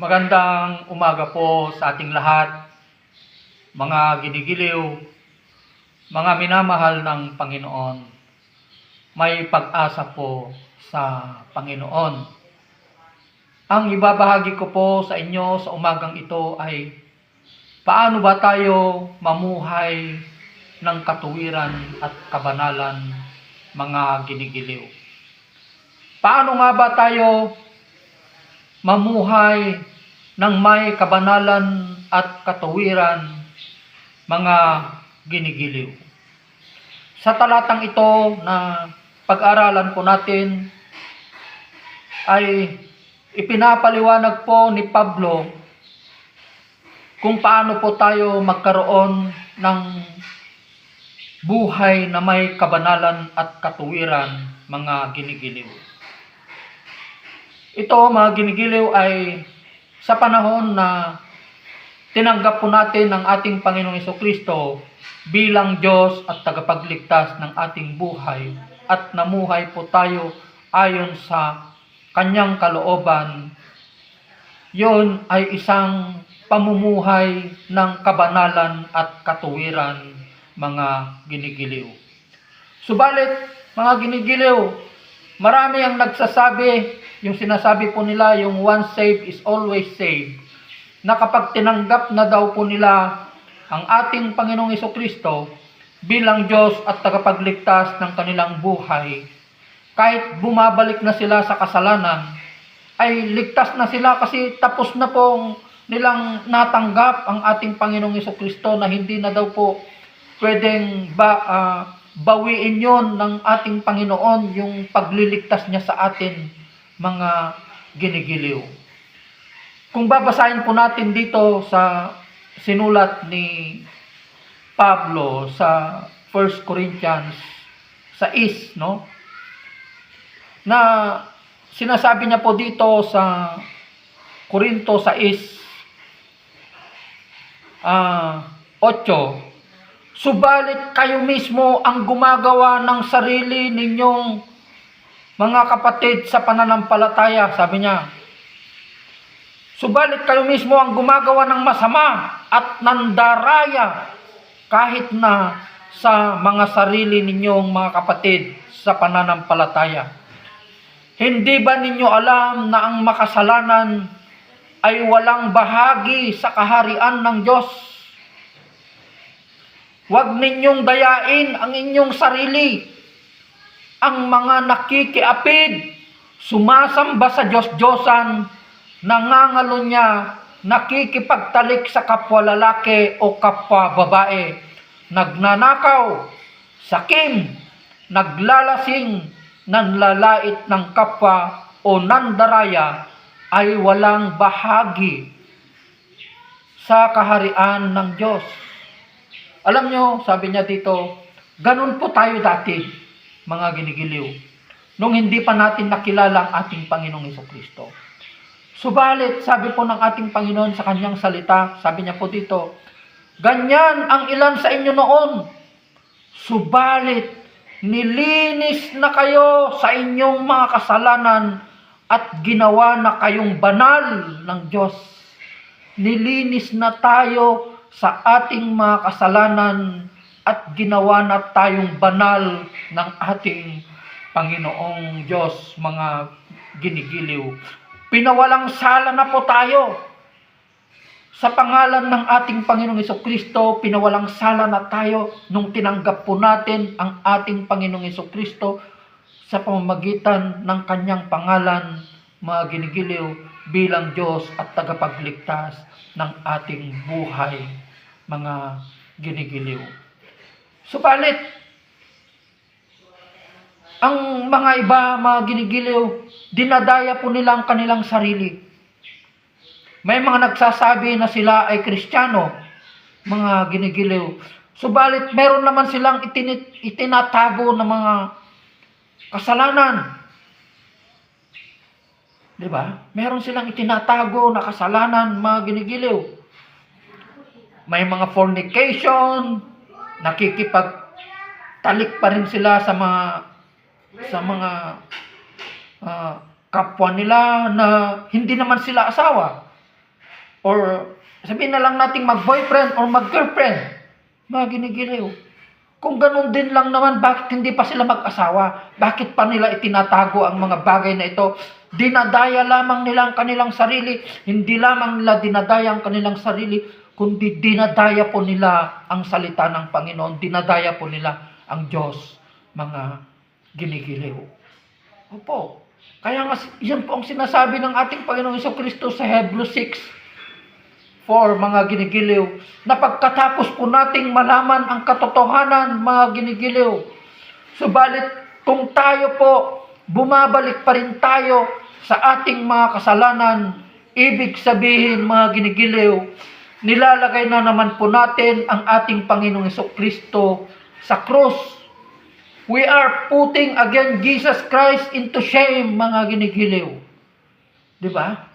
Magandang umaga po sa ating lahat, mga ginigiliw, mga minamahal ng Panginoon. May pag-asa po sa Panginoon. Ang ibabahagi ko po sa inyo sa umagang ito ay paano ba tayo mamuhay ng katuwiran at kabanalan, mga ginigiliw. Paano nga ba tayo mamuhay ng may kabanalan at katuwiran, mga ginigiliw. Sa talatang ito na pag-aralan po natin ay ipinapaliwanag po ni Pablo kung paano po tayo magkaroon ng buhay na may kabanalan at katuwiran, mga ginigiliw. Ito, mga ginigiliw, ay sa panahon na tinanggap po natin ang ating Panginoong Heso Kristo bilang Diyos at tagapagligtas ng ating buhay at namuhay po tayo ayon sa kanyang kalooban. Yon ay isang pamumuhay ng kabanalan at katuwiran, mga ginigiliw. Subalit, mga ginigiliw, marami ang nagsasabi, yung sinasabi po nila, yung once saved is always saved, na kapag tinanggap na daw po nila ang ating Panginoong Iso Kristo bilang Diyos at tagapagligtas ng kanilang buhay, kahit bumabalik na sila sa kasalanan, ay ligtas na sila kasi tapos na pong nilang natanggap ang ating Panginoong Iso Kristo na hindi na daw po pwedeng ba, ah, bawiin yon ng ating Panginoon yung pagliligtas niya sa atin mga ginigiliw. Kung babasahin po natin dito sa sinulat ni Pablo sa 1 Corinthians sa is, no? Na sinasabi niya po dito sa Korinto sa is ah 8 Subalit kayo mismo ang gumagawa ng sarili ninyong mga kapatid sa pananampalataya, sabi niya. Subalit kayo mismo ang gumagawa ng masama at nandaraya kahit na sa mga sarili ninyong mga kapatid sa pananampalataya. Hindi ba ninyo alam na ang makasalanan ay walang bahagi sa kaharian ng Diyos? Huwag ninyong dayain ang inyong sarili. Ang mga nakikiapid, sumasamba sa Diyos-Diyosan, nangangalo niya, nakikipagtalik sa kapwa lalaki o kapwa babae, nagnanakaw, sakim, naglalasing, nanlalait ng kapwa o nandaraya ay walang bahagi sa kaharian ng Diyos. Alam nyo, sabi niya dito, ganun po tayo dati, mga ginigiliw, nung hindi pa natin nakilala ang ating Panginoong Iso Kristo. Subalit, sabi po ng ating Panginoon sa kanyang salita, sabi niya po dito, ganyan ang ilan sa inyo noon. Subalit, nilinis na kayo sa inyong mga kasalanan at ginawa na kayong banal ng Diyos. Nilinis na tayo sa ating mga kasalanan at ginawa na tayong banal ng ating Panginoong Diyos, mga ginigiliw. Pinawalang sala na po tayo. Sa pangalan ng ating Panginoong Iso Kristo, pinawalang sala na tayo nung tinanggap po natin ang ating Panginoong Iso Kristo sa pamamagitan ng kanyang pangalan, mga ginigiliw, bilang Diyos at tagapagligtas ng ating buhay, mga ginigiliw. Subalit, ang mga iba, mga ginigiliw, dinadaya po nila ang kanilang sarili. May mga nagsasabi na sila ay kristyano, mga ginigiliw. Subalit, meron naman silang itinit, itinatago na mga kasalanan. Di ba? Meron silang itinatago na kasalanan, mga ginigiliw. May mga fornication, nakikipagtalik pa rin sila sa mga sa mga ah, kapwa nila na hindi naman sila asawa. or sabihin na lang nating mag-boyfriend or mag-girlfriend, mga ginigiliw. Kung ganun din lang naman, bakit hindi pa sila mag-asawa? Bakit pa nila itinatago ang mga bagay na ito? Dinadaya lamang nila ang kanilang sarili. Hindi lamang nila dinadaya ang kanilang sarili, kundi dinadaya po nila ang salita ng Panginoon. Dinadaya po nila ang Diyos, mga ginigiliw. Opo. Kaya nga, yan po ang sinasabi ng ating Panginoong Iso Kristo sa Hebrews 6, for mga ginigiliw, na pagkatapos po nating malaman ang katotohanan, mga ginigiliw, subalit kung tayo po, bumabalik pa rin tayo sa ating mga kasalanan, ibig sabihin, mga ginigiliw, nilalagay na naman po natin ang ating Panginoong Iso Kristo sa krus. We are putting again Jesus Christ into shame, mga ginigiliw. Di ba?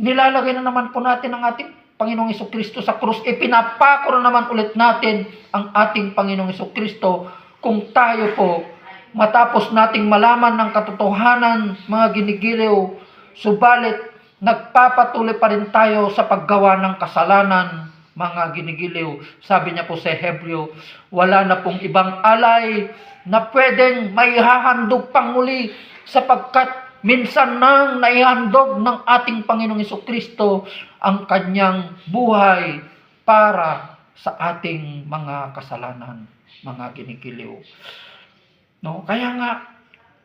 Nilalagay na naman po natin ang ating Panginoong Iso Kristo sa krus. Ipinapako na naman ulit natin ang ating Panginoong Iso Kristo kung tayo po matapos nating malaman ng katotohanan, mga ginigiliw, subalit nagpapatuloy pa rin tayo sa paggawa ng kasalanan, mga ginigiliw. Sabi niya po sa Hebreo, wala na pong ibang alay na pwedeng maihahandog pang muli sapagkat minsan nang naihandog ng ating Panginoong Iso Kristo ang kanyang buhay para sa ating mga kasalanan, mga ginigiliw. No, kaya nga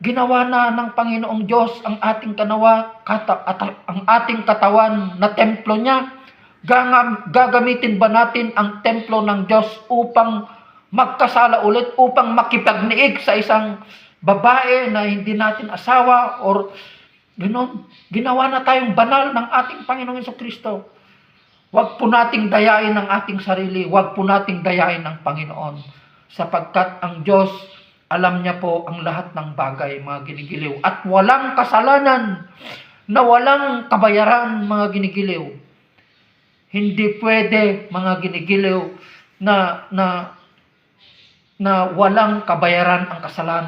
ginawa na ng Panginoong Diyos ang ating kanawa, kata, at, ang ating katawan na templo niya. Gangam, gagamitin ba natin ang templo ng Diyos upang magkasala ulit, upang makipagniig sa isang babae na hindi natin asawa or Ganon. Ginawa na tayong banal ng ating Panginoong Kristo. Huwag po nating dayain ang ating sarili. Huwag po nating dayain ang Panginoon. Sapagkat ang Diyos, alam niya po ang lahat ng bagay, mga ginigiliw. At walang kasalanan na walang kabayaran, mga ginigiliw. Hindi pwede, mga ginigiliw, na, na, na walang kabayaran ang kasalanan.